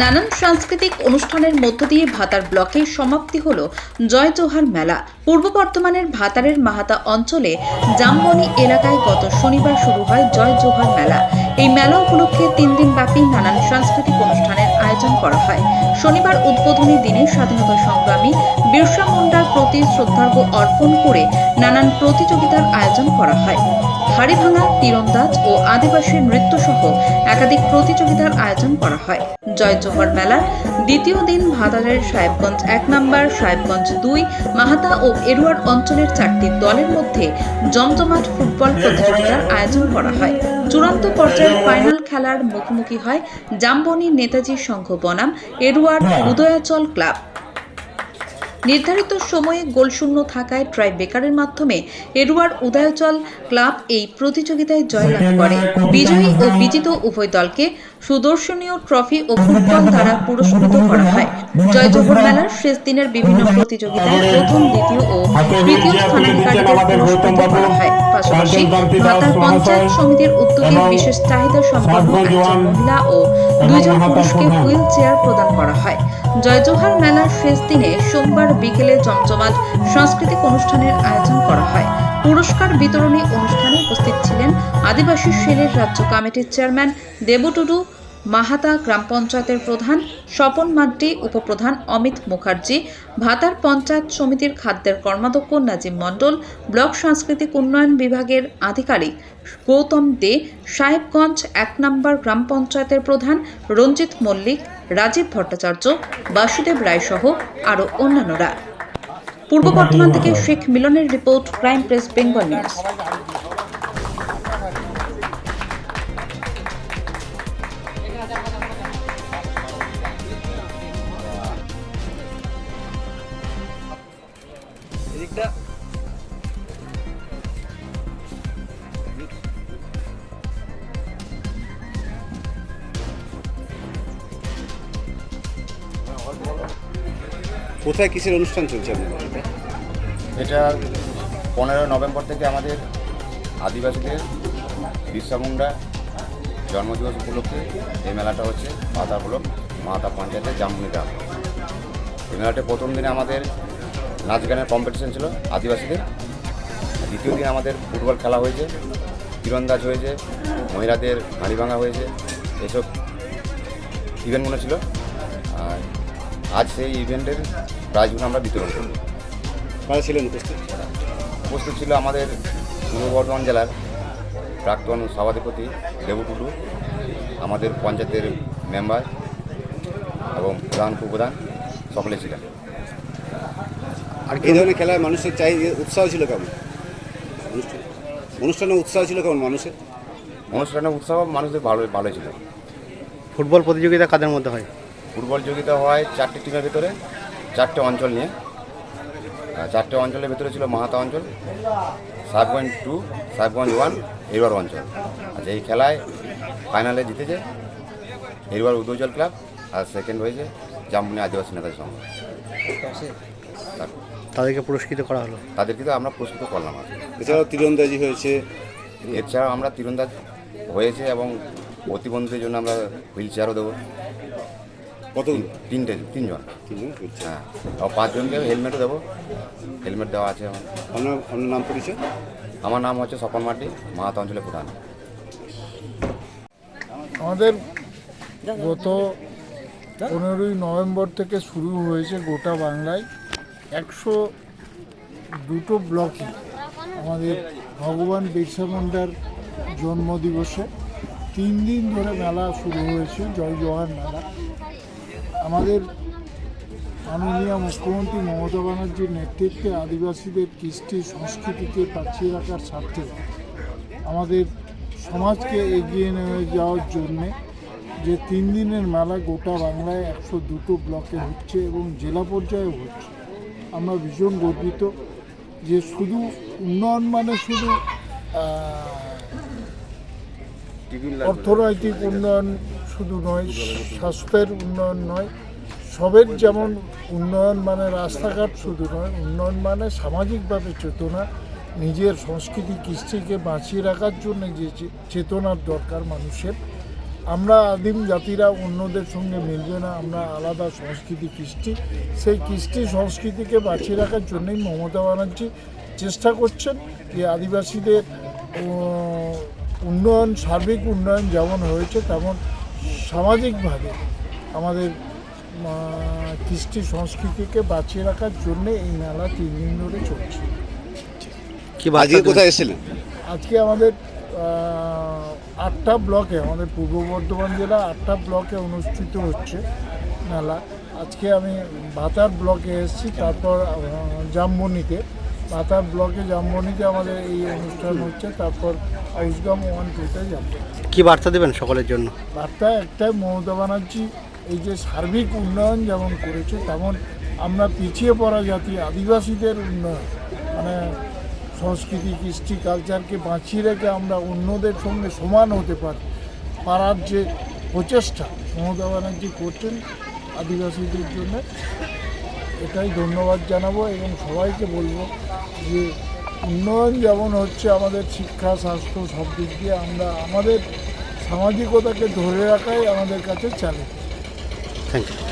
নানান সাংস্কৃতিক অনুষ্ঠানের মধ্য দিয়ে ভাতার ব্লকে সমাপ্তি হল জয় জোহার মেলা। পূর্ব বর্ধমানের ভাতারের মাহাতা অঞ্চলে জামবনি এলাকায় গত শনিবার শুরু হয় জয় জোহার মেলা। এই মেলা উপলক্ষে তিন দিন ব্যাপী নানান সাংস্কৃতিক অনুষ্ঠানের আয়োজন করা হয়। শনিবার উদ্বোধনী দিনে স্বাধীনতা সংগ্রামী বিরসা মুন্ডার প্রতি শ্রদ্ধার্ঘ্য অর্পণ করে নানান প্রতিযোগিতার আয়োজন করা হয়। হাড়ি ভাঙা তীরন্দাজ ও আদিবাসী নৃত্য সহ একাধিক প্রতিযোগিতার আয়োজন করা হয়। জয় জোহর মেলার দ্বিতীয় দিন ভাদারের সাহেবগঞ্জ এক নম্বর, সাহেবগঞ্জ দুই, মাহাতা ও এরুয়ার অঞ্চলের চারটি দলের মধ্যে জমজমাট ফুটবল প্রতিযোগিতার আয়োজন করা হয়। চূড়ান্ত পর্যায়ের ফাইনাল খেলার মুখোমুখি হয় জাম্বনি নেতাজি সংঘ বনাম এডুয়ার্ড উদয়াচল ক্লাব। নির্ধারিত সময়ে গোলশূন্য থাকায় ট্রাই বেকারের মাধ্যমে এডুয়ার্ড উদয়চল ক্লাব এই প্রতিযোগিতায় জয়লাভ করে। বিজয়ী ও বিজিত উভয় দলকে সুদর্শনীয় ট্রফি ও ফুটবল দ্বারা পুরস্কৃত করা হয়। জয়জোহর মেলার শেষ দিনের বিভিন্ন প্রতিযোগিতায় প্রথম দ্বিতীয় ও তৃতীয় স্থানাধিকারীদের পুরস্কৃত করা হয়। পাশাপাশি ভাতার পঞ্চায়েত সমিতির উদ্যোগে বিশেষ চাহিদা সম্পন্ন একজন মহিলা ও দুইজন পুরুষকে হুইল চেয়ার প্রদান করা হয়। জয়জোহার মেলার শেষ দিনে সোমবার বিকেলে জমজমাট সাংস্কৃতিক অনুষ্ঠানের আয়োজন করা হয়। পুরস্কার বিতরণী অনুষ্ঠানে উপস্থিত ছিলেন আদিবাসী সেলের রাজ্য কমিটির চেয়ারম্যান দেবু টুডু মাহাতা গ্রাম পঞ্চায়েতের প্রধান, স্বপন মাড্ডি উপপ্রধান অমিত মুখার্জি, ভাতার পঞ্চায়েত সমিতির খাদ্যের কর্মাধ্যক্ষ নাজিম মণ্ডল, ব্লক সাংস্কৃতিক উন্নয়ন বিভাগের আধিকারিক গৌতম দে, সাহেবগঞ্জ এক নম্বর গ্রাম পঞ্চায়েতের প্রধান রঞ্জিত মল্লিক, রাজীব ভট্টাচার্য, বাসুদেব রায় সহ আরও অন্যান্যরা। পূর্ব বর্ধমান থেকে শেখ মিলনের report, crime press, Bengal news. কোথায় কিসের অনুষ্ঠান চলছে আপনাদের এটা? পনেরো নভেম্বর থেকে আমাদের আদিবাসীদের বিরসা মুন্ডা জন্মদিবস উপলক্ষে এই মেলাটা হচ্ছে, মাতা ব্লক মাতা পঞ্চায়েতের জামুনি গ্রাম এই মেলাটা প্রথম দিনে আমাদের নাচ গানের কম্পিটিশন ছিল আদিবাসীদের। দ্বিতীয় দিন আমাদের ফুটবল খেলা হয়েছে, তীরন্দাজ হয়েছে, মহিলাদের হাঁড়ি ভাঙা হয়েছে, এসব ইভেন্টগুলো ছিল। আর আজ সেই ইভেন্টের প্রাইজগুলো আমরা বিতরণ করব। কারা ছিলেন উপস্থিত? উপস্থিত ছিল আমাদের পূর্ব বর্ধমান জেলার প্রাক্তন সভাধিপতি দেবু টুডু আমাদের পঞ্চায়েতের মেম্বার এবং প্রধান উপপ্রধান সকলে ছিলেন। আর এই ধরনের খেলায় মানুষের চাই উৎসাহ ছিল কেমন? অনুষ্ঠান অনুষ্ঠানে উৎসাহ ছিল কেমন মানুষের? অনুষ্ঠানের উৎসব মানুষদের ভালো ভালো ছিল। ফুটবল প্রতিযোগিতা কাদের মধ্যে হয়? প্রতিযোগিতা হয় চারটি টিমের ভিতরে চারটে অঞ্চল নিয়ে। আর চারটে অঞ্চলের ভিতরে ছিল মাহাতা অঞ্চল সাহেবগঞ্জ টু সাহেবগঞ্জ ওয়ান এরবার অঞ্চল। আচ্ছা এই খেলায় ফাইনালে জিতেছে এরবার উদয়জল ক্লাব আর সেকেন্ড হয়েছে জামবনি আদিবাসী নেতার সঙ্গে তাদেরকে পুরস্কৃত করা হলো। তাদেরকে তো আমরা পুরস্কৃত করলাম আর এছাড়াও তীরন্দাজি হয়েছে। এছাড়াও আমরা তীরন্দাজ হয়েছে এবং প্রতিবন্ধীদের জন্য আমরা হুইল চেয়ারও দেবো। কত তিনটে তিনজন। তিনজন? হ্যাঁ। আর পাঁচজনকে হেলমেটও দেবো। হেলমেট দেওয়া আছে আমার। আপনার আপনার নাম পরিচয়? আমার নাম হচ্ছে স্বপন মাটি মাহাতো অঞ্চলের প্রধান। আমাদের গত পনেরোই নভেম্বর থেকে শুরু হয়েছে গোটা বাংলায় একশো দুটো ব্লকে আমাদের ভগবান বিরসা মুন্ডার জন্মদিবসে। তিন দিন ধরে মেলা শুরু হয়েছে জয় জওয়ান মেলা। আমাদের মাননীয় মুখ্যমন্ত্রী মমতা ব্যানার্জির নেতৃত্বে আদিবাসীদের কৃষ্টি সংস্কৃতিকে বাঁচিয়ে রাখার স্বার্থে আমাদের সমাজকে এগিয়ে নিয়ে যাওয়ার জন্যে যে তিন দিনের মেলা গোটা বাংলায় একশো দুটো ব্লকে হচ্ছে এবং জেলা পর্যায়ে হচ্ছে। আমরা ভীষণ গর্বিত যে শুধু উন্নয়ন মানে শুধু অর্থনৈতিক উন্নয়ন শুধু নয়, স্বাস্থ্যের উন্নয়ন নয়, সবের যেমন উন্নয়ন মানে রাস্তাঘাট শুধু নয়, উন্নয়ন মানে সামাজিকভাবে চেতনা, নিজের সংস্কৃতি, কৃষ্টিকে বাঁচিয়ে রাখার জন্য যে চেতনার দরকার মানুষের। আমরা আদিম জাতিরা অন্যদের সঙ্গে মিলবে না, আমরা আলাদা সংস্কৃতি, কৃষ্টি, সেই কৃষ্টি সংস্কৃতিকে বাঁচিয়ে রাখার জন্যই মমতা ব্যানার্জি চেষ্টা করছেন যে আদিবাসীদের উন্নয়ন, সার্বিক উন্নয়ন যেমন হয়েছে তেমন সামাজিকভাবে আমাদের কৃষ্টি সংস্কৃতিকে বাঁচিয়ে রাখার জন্যে এই মেলা তিন দিন ধরে চলছে। কি আজকে কোথায় এসেছিলেন? আজকে আমাদের আটটা ব্লকে আমাদের পূর্ব বর্ধমান জেলা আটটা ব্লকে অনুষ্ঠিত হচ্ছে মেলা। আজকে আমি ভাতার ব্লকে এসেছি তারপর জামবনিতে। ভাতার ব্লকে জামবনিতে আমাদের এই অনুষ্ঠান হচ্ছে তারপর আউসগাম ওয়ান টুতে যাব কি বার্তা দেবেন সকলের জন্য? বার্তা একটাই মমতা ব্যানার্জি এই যে সার্বিক উন্নয়ন যেমন করেছে তেমন আমরা পিছিয়ে পড়া জাতি আদিবাসীদের উন্নয়ন মানে সংস্কৃতি কৃষ্টি কালচারকে বাঁচিয়ে রেখে আমরা অন্যদের সঙ্গে সমান হতে পারি পারার যে প্রচেষ্টা মমতা ব্যানার্জি করছেন আদিবাসীদের জন্য এটাই ধন্যবাদ জানাব এবং সবাইকে বলব যে উন্নয়ন যেমন হচ্ছে আমাদের শিক্ষা, স্বাস্থ্য সব দিক দিয়ে আমরা আমাদের সামাজিকতাকে ধরে রাখাই আমাদের কাছে চ্যালেঞ্জ থ্যাংক ইউ